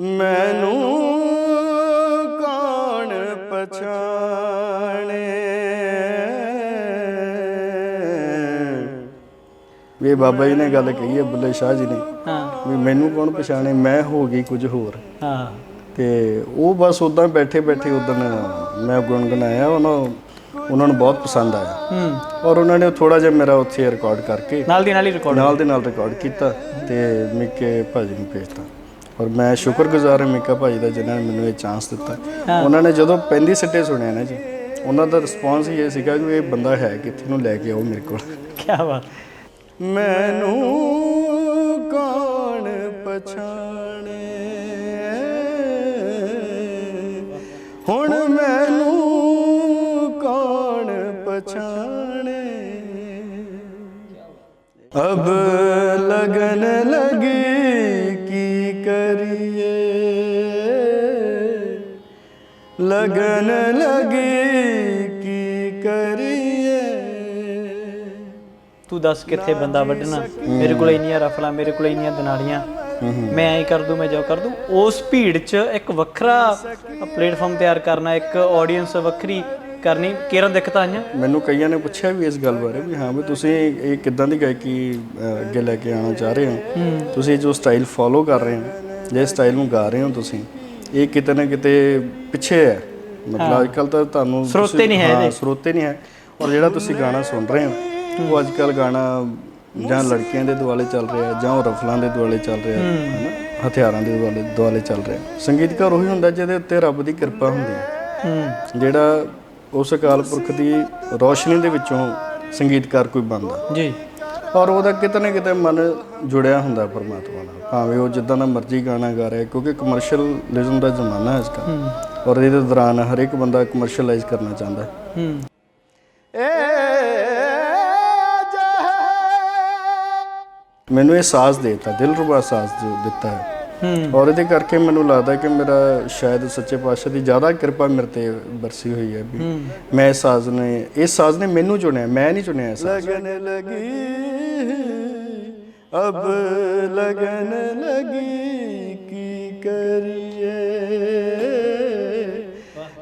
ਮੈਨੂੰ ਕੌਣ ਪਛਾਣੇ? ਵੀ ਬਾਬਾ ਜੀ ਨੇ ਗੱਲ ਕਹੀ ਹੈ ਬੁੱਲੇ ਸ਼ਾਹ ਜੀ ਨੇ। ਹਾਂ। ਵੀ ਮੈਨੂੰ ਕੌਣ ਪਛਾਣੇ? ਮੈਂ ਹੋ ਗਈ ਕੁਝ ਹੋਰ। ਹਾਂ। ਤੇ ਉਹ ਬਸ ਉਦਾਂ ਬੈਠੇ ਬੈਠੇ ਉਦੋਂ ਮੈਂ ਗੁੰਗਣਾਇਆ ਉਹਨਾਂ ਉਹਨਾਂ ਨੂੰ ਬਹੁਤ ਪਸੰਦ ਆਇਆ। ਹੂੰ। ਔਰ ਉਹਨਾਂ ਨੇ ਥੋੜਾ ਜਿਹਾ ਮੇਰਾ ਉੱਥੇ ਰਿਕਾਰਡ ਕਰਕੇ ਨਾਲ ਦੀ ਨਾਲ ਹੀ ਰਿਕਾਰਡ ਨਾਲ ਦੇ ਨਾਲ ਰਿਕਾਰਡ ਕੀਤਾ ਤੇ ਮਿੱਕੇ ਭਾਜੀ ਨੂੰ ਭੇਜਤਾ। ਔਰ ਮੈਂ ਸ਼ੁਕਰਗੁਜ਼ਾਰ ਹਾਂ ਮਿੱਕਾ ਭਾਜੀ ਦਾ ਜਿਨ੍ਹਾਂ ਨੇ ਮੈਨੂੰ ਇਹ ਚਾਂਸ ਦਿੱਤਾ। ਉਹਨਾਂ ਨੇ ਜਦੋਂ ਪਹਿਲੀ ਸਿੱਟੇ ਸੁਣਿਆ ਨਾ ਜੀ ਉਹਨਾਂ ਦਾ ਰਿਸਪੌਂਸ ਹੀ ਇਹ ਸੀਗਾ ਕਿ ਇਹ ਬੰਦਾ ਹੈ ਕਿੱਥੇ ਨੂੰ ਲੈ ਕੇ ਆਓ ਮੇਰੇ ਕੋਲ। ਕੀ ਬਾਤ। ਮੈਨੂੰ ਕੌਣ ਪਛਾਣੇ? ਹੁਣ ਮੈਨੂੰ ਕੌਣ ਪਛਾਣੇ? ਅਬ ਲਗਨ ਲਗੀ ਲਗਨ ਲਗੀ ਕੀ ਕਰੀਏ? ਤੂੰ ਦੱਸ ਕਿੱਥੇ ਬੰਦਾ ਵੱਢਣਾ? ਮੇਰੇ ਕੋਲ ਇੰਨੀਆਂ ਰਫਲਾਂ ਮੇਰੇ ਕੋਲ ਇੰਨੀਆਂ ਦਨਾੜੀਆਂ। ਮੈਂ ਐਂ ਕਰ ਦੂੰ ਮੈਂ ਜੋ ਕਰ ਦੂੰ। ਉਸ ਭੀੜ 'ਚ ਇੱਕ ਵੱਖਰਾ ਪਲੇਟਫਾਰਮ ਤਿਆਰ ਕਰਨਾ ਇੱਕ ਆਡੀਅנס ਵੱਖਰੀ ਕਰਨੀ। ਕਿਰਨ ਦਿੱਕਤਾਂ ਆਈਆਂ? ਮੈਨੂੰ ਕਈਆਂ ਨੇ ਪੁੱਛਿਆ ਵੀ ਇਸ ਗੱਲ ਬਾਰੇ ਵੀ ਹਾਂ ਵੀ ਤੁਸੀਂ ਇਹ ਕਿੱਦਾਂ ਦੀ ਗਾਇਕੀ ਅੱਗੇ ਲੈ ਕੇ ਆਉਣਾ ਚਾਹ ਰਹੇ ਹੋ? ਤੁਸੀਂ ਜੋ ਸਟਾਈਲ ਫੋਲੋ ਕਰ ਰਹੇ ਹੋ ਜੇ ਸਟਾਈਲ ਨੂੰ ਗਾ ਰਹੇ ਹੋ ਤੁਸੀਂ ਇਹ ਕਿਤੇ ਨਾ ਕਿਤੇ ਪਿੱਛੇ ਹੈ। ਮਤਲਬ ਅੱਜਕੱਲ ਤਾਂ ਤੁਹਾਨੂੰ ਸਰੋਤੇ ਨਹੀਂ ਹੈ ਹਾਂ ਸਰੋਤੇ ਨਹੀਂ ਹੈ। ਔਰ ਜਿਹੜਾ ਤੁਸੀਂ ਗਾਣਾ ਸੁਣ ਰਹੇ ਹੋ ਉਹ ਅੱਜਕੱਲ ਗਾਣਾ ਜਾਂ ਲੜਕੀਆਂ ਦੇ ਦੁਆਲੇ ਚੱਲ ਰਿਹਾ ਜਾਂ ਉਹ ਰਫਲਾਂ ਦੇ ਦੁਆਲੇ ਚੱਲ ਰਿਹਾ ਹੈ ਹਥਿਆਰਾਂ ਦੇ ਦੁਆਲੇ ਦੁਆਲੇ ਚੱਲ ਰਿਹਾ ਸੰਗੀਤਕਾਰ ਉਹੀ ਹੁੰਦਾ ਜਿਹਦੇ ਉੱਤੇ ਰੱਬ ਦੀ ਕਿਰਪਾ ਹੁੰਦੀ ਹੈ। ਹੂੰ। ਜਿਹੜਾ ਉਸ ਅਕਾਲ ਪੁਰਖ ਦੀ ਰੋਸ਼ਨੀ ਦੇ ਵਿੱਚੋਂ ਸੰਗੀਤਕਾਰ ਕੋਈ ਬਣਦਾ। ਜੀ। ਔਰ ਉਹਦਾ ਕਿਤੇ ਨਾ ਕਿਤੇ ਮਨ ਜੁੜਿਆ ਹੁੰਦਾ ਪਰਮਾਤਮਾ ਨਾਲ। ਭਾਵੇਂ ਉਹ ਜਿੱਦਾਂ ਦਾ ਮਰਜ਼ੀ ਗਾਣਾ ਗਾ ਰਿਹਾ ਕਿਉਂਕਿ ਕਮਰਸ਼ੀਅਲਿਜ਼ਮ ਦਾ ਜ਼ਮਾਨਾ ਹੈ ਇਸਕਾ ਔਰ ਇਹਦੇ ਦੌਰਾਨ ਹਰ ਇੱਕ ਬੰਦਾ ਕਮਰਸ਼ੀਅਲਾਈਜ਼ ਕਰਨਾ ਚਾਹੁੰਦਾ ਹੈ। ਮੈਨੂੰ ਇਹ ਸਾਜ਼ ਦੇਤਾ ਦਿਲਰੂਬਾ ਸਾਜ਼ ਜੋ ਦਿੱਤਾ ਹੂੰ। ਔਰ ਇਹਦੇ ਕਰਕੇ ਮੈਨੂੰ ਲੱਗਦਾ ਕਿ ਮੇਰਾ ਸ਼ਾਇਦ ਸੱਚੇ ਪਾਤਸ਼ਾਹ ਦੀ ਜ਼ਿਆਦਾ ਕਿਰਪਾ ਮੇਰੇ ਤੇ ਬਰਸੀ ਹੋਈ ਹੈ ਵੀ ਮੈਂ ਇਸ ਸਾਜ਼ ਨੇ ਇਸ ਸਾਜ਼ ਨੇ ਮੈਨੂੰ ਚੁਣਿਆ ਮੈਂ ਨਹੀਂ ਚੁਣਿਆ ਇਸ ਲਗਨ ਲਗੀ ਅਬ ਲਗਨ ਲਗੀ ਕੀ ਕਰੀਏ?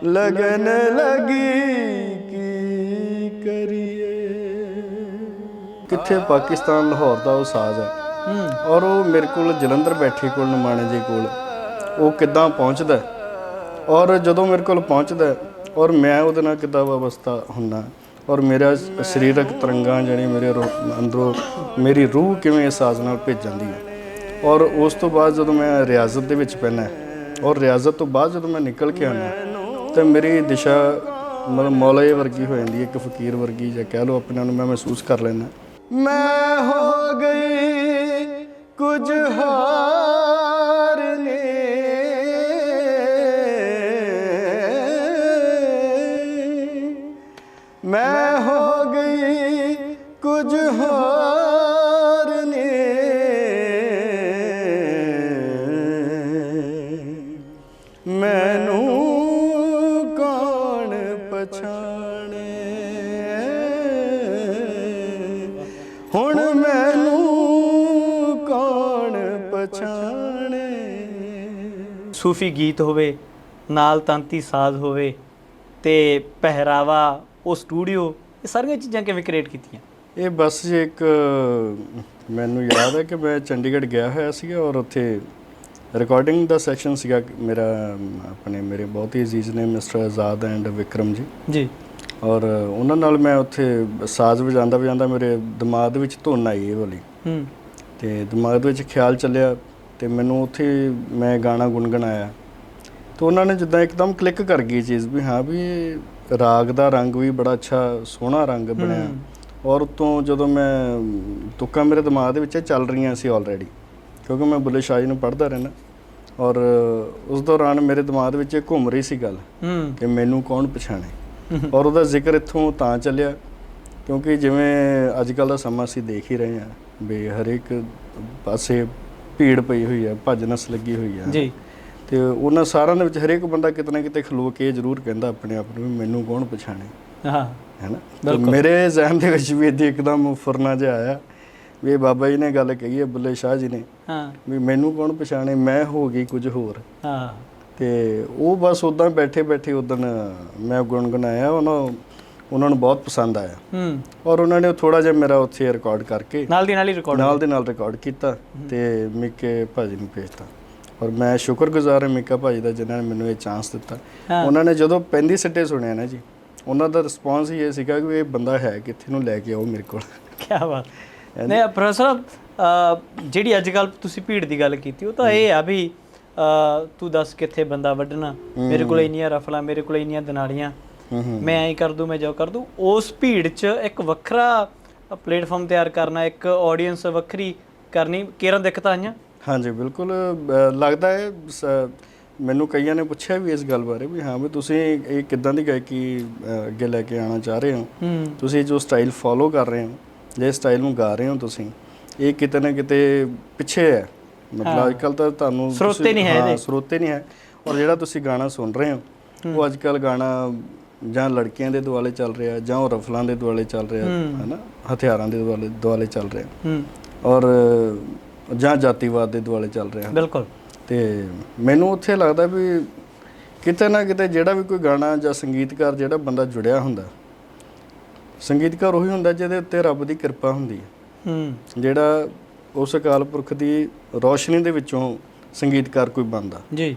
ਲਗਨ ਲਗੀ ਕੀ ਕਰੀਏ? ਕਿੱਥੇ ਪਾਕਿਸਤਾਨ ਲਾਹੌਰ ਦਾ ਉਹ ਸਾਜ਼ ਹੈ ਹੂੰ। ਔਰ ਉਹ ਮੇਰੇ ਕੋਲ ਜਲੰਧਰ ਬੈਠੇ ਕੋਲ ਨਮਾਣੇ ਜੀ ਕੋਲ। ਉਹ ਕਿੱਦਾਂ ਪਹੁੰਚਦਾ? ਔਰ ਜਦੋਂ ਮੇਰੇ ਕੋਲ ਪਹੁੰਚਦਾ, ਔਰ ਮੈਂ ਉਹਦੇ ਨਾਲ ਕਿੱਦਾਂ ਵਾਬਸਤਾ ਹੁੰਦਾ? ਔਰ ਮੇਰਾ ਸਰੀਰਕ ਤਰੰਗਾਂ ਜਿਹੜੀ ਮੇਰੇ ਰੋ- ਅੰਦਰੋਂ ਮੇਰੀ ਰੂਹ ਕਿਵੇਂ ਇਸ ਸਾਜ਼ ਨਾਲ ਭੇਜ ਜਾਂਦੀ ਹੈ? ਔਰ ਉਸ ਤੋਂ ਬਾਅਦ ਜਦੋਂ ਮੈਂ ਰਿਆਜ਼ਤ ਦੇ ਵਿੱਚ ਪੈਣਾ ਔਰ ਰਿਆਜ਼ਤ ਤੋਂ ਬਾਅਦ ਜਦੋਂ ਮੈਂ ਨਿਕਲ ਕੇ ਆਉਣਾ ਤੇ ਮੇਰੀ ਦਿਸ਼ਾ ਮਤਲਬ ਮੌਲੇ ਵਰਗੀ ਹੋ ਜਾਂਦੀ ਹੈ, ਇੱਕ ਫਕੀਰ ਵਰਗੀ ਜਾਂ ਕਹਿ ਲਓ ਆਪਣੇ ਨੂੰ ਮੈਂ ਮਹਿਸੂਸ ਕਰ ਲੈਣਾ ਮੈਂ ਹੋ ਗਈ ਕੁਝ ਹਾਰ ਨੇ। ਮੈਂ ਹੋ ਗਈ ਕੁਝ ਹਾਰ ਨੇ। ਮੈਨੂੰ ਕੌਣ ਪਛਾਣੇ? ਸੂਫੀ ਗੀਤ ਹੋਵੇ ਨਾਲ ਤੰਤੀ ਸਾਜ਼ ਹੋਵੇ ਤੇ ਪਹਿਰਾਵਾ ਉਹ ਸਟੂਡੀਓ ਇਹ ਸਾਰੀਆਂ ਚੀਜ਼ਾਂ ਕਿਵੇਂ ਕ੍ਰੀਏਟ ਕੀਤੀਆਂ? ਇਹ ਬਸ ਜੀ ਇੱਕ ਮੈਨੂੰ ਯਾਦ ਹੈ ਕਿ ਮੈਂ ਚੰਡੀਗੜ੍ਹ ਗਿਆ ਹੋਇਆ ਸੀਗਾ ਔਰ ਉੱਥੇ ਰਿਕਾਰਡਿੰਗ ਦਾ ਸੈਕਸ਼ਨ ਸੀਗਾ ਮੇਰਾ ਆਪਣੇ ਮੇਰੇ ਬਹੁਤ ਹੀ ਅਜ਼ੀਜ਼ ਨੇ ਮਿਸਟਰ ਆਜ਼ਾਦ ਐਂਡ ਵਿਕਰਮ ਜੀ। ਜੀ। ਔਰ ਉਹਨਾਂ ਨਾਲ ਮੈਂ ਉੱਥੇ ਸਾਜ਼ ਵਜਾਉਂਦਾ ਵਜਾਉਂਦਾ ਮੇਰੇ ਦਿਮਾਗ ਦੇ ਵਿੱਚ ਧੁਨ ਆਈ ਇਹ ਵਾਲੀ। ਹੂੰ। ਤੇ ਦਿਮਾਗ ਦੇ ਵਿੱਚ ਖਿਆਲ ਚੱਲਿਆ ਤੇ ਮੈਨੂੰ ਉੱਥੇ ਮੈਂ ਗਾਣਾ ਗੁੰਗਣਾਇਆ ਤੇ ਉਹਨਾਂ ਨੇ ਜਿੱਦਾਂ ਇੱਕਦਮ ਕਲਿੱਕ ਕਰ ਗਈ ਚੀਜ਼ ਵੀ ਹਾਂ ਵੀ ਰਾਗ ਦਾ ਰੰਗ ਵੀ ਬੜਾ ਅੱਛਾ ਸੋਹਣਾ ਰੰਗ ਬਣਿਆ। ਔਰ ਉਤੋਂ ਜਦੋਂ ਮੈਂ ਤੁਕਾਂ ਮੇਰੇ ਦਿਮਾਗ ਦੇ ਵਿੱਚ ਚੱਲ ਰਹੀਆਂ ਸੀ ਆਲਰੇਡੀ ਕਿਉਂਕਿ ਮੈਂ ਬੁੱਲੇ ਸ਼ਾਹ ਜੀ ਨੂੰ ਪੜ੍ਹਦਾ ਰਹਿਣਾ ਔਰ ਉਸ ਦੌਰਾਨ ਮੇਰੇ ਦਿਮਾਗ ਦੇ ਵਿੱਚ ਘੁੰਮ ਰਹੀ ਸੀ ਗੱਲ ਕਿ ਮੈਨੂੰ ਕੌਣ ਪਛਾਣੇ? ਔਰ ਉਹਦਾ ਜ਼ਿਕਰ ਇੱਥੋਂ ਤਾਂ ਚੱਲਿਆ ਕਿਉਂਕਿ ਜਿਵੇਂ ਅੱਜ ਕੱਲ ਦਾ ਸਮਾਂ ਅਸੀਂ ਦੇਖ ਹੀ ਰਹੇ ਹਾਂ ਵੀ ਹਰ ਇੱਕ ਪਾਸੇ ਭੀੜ ਪਈ ਹੋਈ ਹੈ ਭੱਜ ਨਸ ਲੱਗੀ ਹੋਈ ਹੈ ਜੀ। ਤੇ ਉਹਨਾਂ ਸਾਰਿਆਂ ਦੇ ਵਿੱਚ ਹਰੇਕ ਬੰਦਾ ਕਿਤੇ ਨਾ ਕਿਤੇ ਖਲੋ ਕੇ ਇਹ ਜ਼ਰੂਰ ਕਹਿੰਦਾ ਆਪਣੇ ਆਪ ਨੂੰ ਵੀ ਮੈਨੂੰ ਕੌਣ ਪਛਾਣੇ? ਹਾਂ। ਹੈਨਾ ਤੇ ਮੇਰੇ ਜ਼ਿਹਨ ਦੇ ਵਿੱਚ ਵੀ ਇੱਥੇ ਇੱਕਦਮ ਫੁਰਨਾ ਜਿਹਾ ਆਇਆ ਵੀ ਇਹ ਬਾਬਾ ਜੀ ਨੇ ਗੱਲ ਕਹੀ ਹੈ ਬੁੱਲੇ ਸ਼ਾਹ ਜੀ ਨੇ। ਹਾਂ। ਵੀ ਮੈਨੂੰ ਕੌਣ ਪਛਾਣੇ? ਮੈਂ ਹੋ ਗਈ ਕੁਝ ਹੋਰ। ਹਾਂ। ਤੇ ਉਹ ਬਸ ਉਦਾਂ ਬੈਠੇ ਬੈਠੇ ਉਦੋਂ ਮੈਂ ਗੁਣਗੁਣਾਇਆ ਉਹਨਾਂ ਉਹਨਾਂ ਨੂੰ ਬਹੁਤ ਪਸੰਦ ਆਇਆ। ਹੂੰ। ਔਰ ਉਹਨਾਂ ਨੇ ਥੋੜਾ ਜਿਹਾ ਮੇਰਾ ਉੱਥੇ ਰਿਕਾਰਡ ਕਰਕੇ ਨਾਲ ਦੀ ਨਾਲ ਹੀ ਰਿਕਾਰਡ ਨਾਲ ਦੇ ਨਾਲ ਰਿਕਾਰਡ ਕੀਤਾ ਤੇ ਮਿੱਕੇ ਭਾਜੀ ਨੂੰ ਭੇਜਤਾ। ਔਰ ਮੈਂ ਸ਼ੁਕਰਗੁਜ਼ਾਰ ਹਾਂ ਮਿੱਕਾ ਭਾਜੀ ਦਾ ਜਿਨ੍ਹਾਂ ਨੇ ਮੈਨੂੰ ਇਹ ਚਾਂਸ ਦਿੱਤਾ। ਉਹਨਾਂ ਨੇ ਜਦੋਂ ਪੈਂਦੀ ਸਿੱਟੇ ਸੁਣਿਆ ਨਾ ਜੀ ਉਹਨਾਂ ਦਾ ਰਿਸਪੌਂਸ ਹੀ ਇਹ ਸੀਗਾ ਕਿ ਇਹ ਬੰਦਾ ਹੈ ਕਿੱਥੇ ਨੂੰ ਲੈ ਕੇ ਆਓ ਮੇਰੇ ਕੋਲ। ਕੀ ਬਾਤ। ਨਹੀਂ ਪ੍ਰੋਫੈਸਰ ਜਿਹੜੀ ਅੱਜ ਕੱਲ ਤੁਸੀਂ ਭੀੜ ਦੀ ਗੱਲ ਕੀਤੀ ਉਹ ਤਾਂ ਇਹ ਆ ਵੀ ਤੂੰ ਦੱਸ ਕਿੱਥੇ ਬੰਦਾ ਵੱਢਣਾ। ਮੇਰੇ ਕੋਲ ਇੰਨੀਆਂ ਰਫਲਾਂ ਮੇਰੇ ਕੋਲ ਇੰਨੀਆਂ ਹੂੰ ਮੈਂ ਐਂ ਕਰ ਦੂੰ ਮੈਂ ਜੋ ਕਰ ਦੂੰ ਉਸ ਭੀੜ 'ਚ ਇੱਕ ਵੱਖਰਾ ਪਲੇਟਫਾਰਮ ਤਿਆਰ ਕਰਨਾ ਇੱਕ ਆਡੀਅנס ਵੱਖਰੀ ਕਰਨੀ। ਕਿਹੜਾ ਦਿੱਕਤਾਂ ਆਈਆਂ? ਹਾਂਜੀ ਬਿਲਕੁਲ ਲੱਗਦਾ ਹੈ ਮੈਨੂੰ ਕਈਆਂ ਨੇ ਪੁੱਛਿਆ ਵੀ ਇਸ ਗੱਲ ਬਾਰੇ ਵੀ ਹਾਂ ਵੀ ਤੁਸੀਂ ਇਹ ਕਿੱਦਾਂ ਦੀ ਗਾਇਕੀ ਅੱਗੇ ਲੈ ਕੇ ਆਉਣਾ ਚਾਹ ਰਹੇ ਹੋ? ਤੁਸੀਂ ਜੋ ਸਟਾਈਲ ਫੋਲੋ ਕਰ ਰਹੇ ਹੋ ਜੇ ਸਟਾਈਲ ਨੂੰ ਗਾ ਰਹੇ ਹੋ ਤੁਸੀਂ ਇਹ ਕਿਤੇ ਨਾ ਕਿਤੇ ਪਿੱਛੇ ਹੈ। ਮਤਲਬ ਅੱਜਕੱਲ ਤਾਂ ਤੁਹਾਨੂੰ ਸਰੋਤੇ ਨਹੀਂ ਹੈ ਹਾਂ, ਇਹਦੇ। ਸਰੋਤੇ ਨਹੀਂ ਹੈ। ਔਰ ਜਿਹੜਾ ਤੁਸੀਂ ਗਾਣਾ ਸੁਣ ਰਹੇ ਹੋ ਉਹ ਅੱਜਕੱਲ ਗਾਣਾ ਜਾਂ ਲੜਕੀਆਂ ਦੇ ਦੁਆਲੇ ਚੱਲ ਰਿਹਾ ਜਾਂ ਉਹ ਰਫਲਾਂ ਦੇ ਦੁਆਲੇ ਚੱਲ ਰਿਹਾ ਹੂੰ। ਹੈ ਨਾ ਹਥਿਆਰਾਂ ਦੇ ਦੁਆਲੇ ਦੁਆਲੇ ਚੱਲ ਰਿਹਾ। ਹੂੰ। ਔਰ ਜਾਂ ਜਾਤੀਵਾਦ ਦੇ ਦੁਆਲੇ ਚੱਲ ਰਿਹਾ। ਬਿਲਕੁਲ। ਤੇ ਮੈਨੂੰ ਉੱਥੇ ਲੱਗਦਾ ਵੀ ਕਿਤੇ ਨਾ ਕਿਤੇ ਜਿਹੜਾ ਵੀ ਕੋਈ ਗਾਣਾ ਜਾਂ ਸੰਗੀਤਕਾਰ ਜਿਹੜਾ ਬੰਦਾ ਜੁੜਿਆ ਹੁੰਦਾ ਸੰਗੀਤਕਾਰ ਉਹੀ ਹੁੰਦਾ ਜਿਹਦੇ ਉੱਤੇ ਰੱਬ ਦੀ ਕਿਰਪਾ ਹੁੰਦੀ ਹੈ। ਹੂੰ। ਜਿਹੜਾ ਉਸ ਅਕਾਲ ਪੁਰਖ ਦੀ ਰੋਸ਼ਨੀ ਦੇ ਵਿੱਚੋਂ ਸੰਗੀਤਕਾਰ ਕੋਈ ਬਣਦਾ। ਜੀ।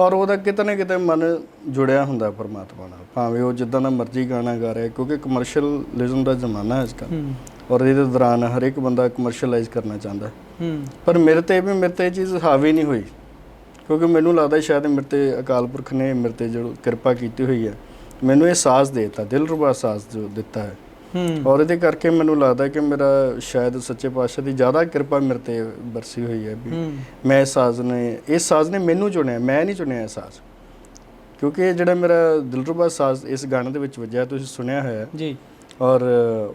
ਔਰ ਉਹਦਾ ਕਿਤੇ ਨਾ ਕਿਤੇ ਮਨ ਜੁੜਿਆ ਹੁੰਦਾ ਪਰਮਾਤਮਾ ਨਾਲ। ਭਾਵੇਂ ਉਹ ਜਿੱਦਾਂ ਦਾ ਮਰਜ਼ੀ ਗਾਣਾ ਗਾ ਰਿਹਾ ਕਿਉਂਕਿ ਕਮਰਸ਼ੀਅਲਿਜ਼ਮ ਦਾ ਜ਼ਮਾਨਾ ਹੈ ਅੱਜਕੱਲ ਹੂੰ। ਔਰ ਇਹਦੇ ਦੌਰਾਨ ਹਰ ਇੱਕ ਬੰਦਾ ਕਮਰਸ਼ੀਅਲਾਈਜ਼ ਕਰਨਾ ਚਾਹੁੰਦਾ ਪਰ ਮੇਰੇ ਤੇ ਵੀ ਮੇਰੇ ਤੇ ਇਹ ਚੀਜ਼ ਹਾਵੀ ਨਹੀਂ ਹੋਈ। ਕਿਉਂਕਿ ਮੈਨੂੰ ਲੱਗਦਾ ਸ਼ਾਇਦ ਮੇਰੇ ਤੇ ਅਕਾਲ ਪੁਰਖ ਨੇ ਮੇਰੇ ਤੇ ਜੋ ਕਿਰਪਾ ਕੀਤੀ ਹੋਈ ਹੈ। ਮੈਨੂੰ ਇਹ ਸਾਜ਼ ਦੇਤਾ ਦਿਲਰੂਬਾ ਸਾਜ਼ ਜੋ ਦਿੱਤਾ ਹੈ। ਹੂੰ। ਔਰ ਇਹਦੇ ਕਰਕੇ ਮੈਨੂੰ ਲੱਗਦਾ ਕਿ ਮੇਰਾ ਸ਼ਾਇਦ ਸੱਚੇ ਪਾਤਸ਼ਾਹ ਦੀ ਜ਼ਿਆਦਾ ਕਿਰਪਾ ਮੇਰੇ ਤੇ ਬਰਸੀ ਹੋਈ ਹੈ ਵੀ ਮੈਂ ਇਸ ਸਾਜ਼ ਨੇ ਇਸ ਸਾਜ਼ ਨੇ ਮੈਨੂੰ ਚੁਣਿਆ ਮੈਂ ਨਹੀਂ ਚੁਣਿਆ ਇਹ ਸਾਜ਼। ਕਿਉਂਕਿ ਇਹ ਜਿਹੜਾ ਮੇਰਾ ਦਿਲਰੂਬਾ ਸਾਜ਼ ਇਸ ਗਾਣੇ ਦੇ ਵਿੱਚ ਵੱਜਿਆ ਤੁਸੀਂ ਸੁਣਿਆ ਹੋਇਆ ਹੈ। ਜੀ। ਔਰ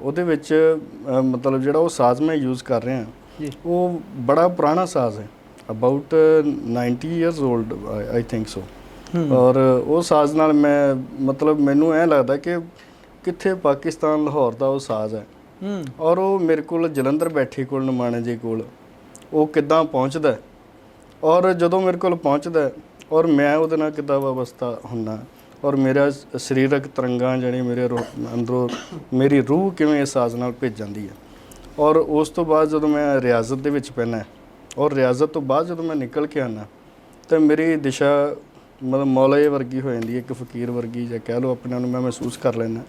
ਉਹਦੇ ਵਿੱਚ ਮਤਲਬ ਜਿਹੜਾ ਉਹ ਸਾਜ਼ ਮੈਂ ਯੂਜ਼ ਕਰ ਰਿਹਾ ਜੀ। ਉਹ ਬੜਾ ਪੁਰਾਣਾ ਸਾਜ਼ ਹੈ about 90 years old I think so ਔਰ ਉਹ ਸਾਜ਼ ਨਾਲ ਮੈਂ ਮਤਲਬ ਮੈਨੂੰ ਐ ਲੱਗਦਾ ਕਿ ਕਿੱਥੇ ਪਾਕਿਸਤਾਨ ਲਾਹੌਰ ਦਾ ਉਹ ਸਾਜ਼ ਹੈ। ਹੂੰ। ਔਰ ਉਹ ਮੇਰੇ ਕੋਲ ਜਲੰਧਰ ਬੈਠੇ ਕੋਲ ਨਮਾਣੇ ਜੀ ਕੋਲ ਉਹ ਕਿੱਦਾਂ ਪਹੁੰਚਦਾ। ਔਰ ਜਦੋਂ ਮੇਰੇ ਕੋਲ ਪਹੁੰਚਦਾ ਔਰ ਮੈਂ ਉਹਦੇ ਨਾਲ ਕਿੱਦਾਂ ਵਾਬਸਤਾ ਹੁੰਨਾ ਔਰ ਮੇਰਾ ਸਰੀਰਕ ਤਰੰਗਾਂ ਜਿਹੜੀ ਮੇਰੇ ਅੰਦਰੋਂ ਮੇਰੀ ਰੂਹ ਕਿਵੇਂ ਇਸ ਸਾਜ਼ ਨਾਲ ਭਿੱਜ ਜਾਂਦੀ ਹੈ? ਔਰ ਉਸ ਤੋਂ ਬਾਅਦ ਜਦੋਂ ਮੈਂ ਰਿਆਜ਼ਤ ਦੇ ਵਿੱਚ ਪੈਣਾ ਔਰ ਰਿਆਜ਼ਤ ਤੋਂ ਬਾਅਦ ਜਦੋਂ ਮੈਂ ਨਿਕਲ ਕੇ ਆਨਾ ਤਾਂ ਮੇਰੀ ਦਿਸ਼ਾ ਮਤਲਬ ਮੌਲੇ ਵਰਗੀ ਹੋ ਜਾਂਦੀ ਹੈ ਇੱਕ ਫਕੀਰ ਵਰਗੀ ਜਾਂ ਕਹਿ ਲਓ ਆਪਣੇ ਨੂੰ ਮੈਂ ਮਹਿਸੂਸ ਕਰ ਲੈਣਾ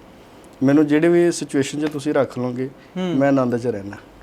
ਮੈਨੂੰ ਜਿਹੜੀ ਵੀ ਸਿਚੁਏਸ਼ਨ 'ਚ ਤੁਸੀਂ ਰੱਖ ਲਓਗੇ। ਮੈਂ ਆਨੰਦ 'ਚ ਰਹਿਣਾ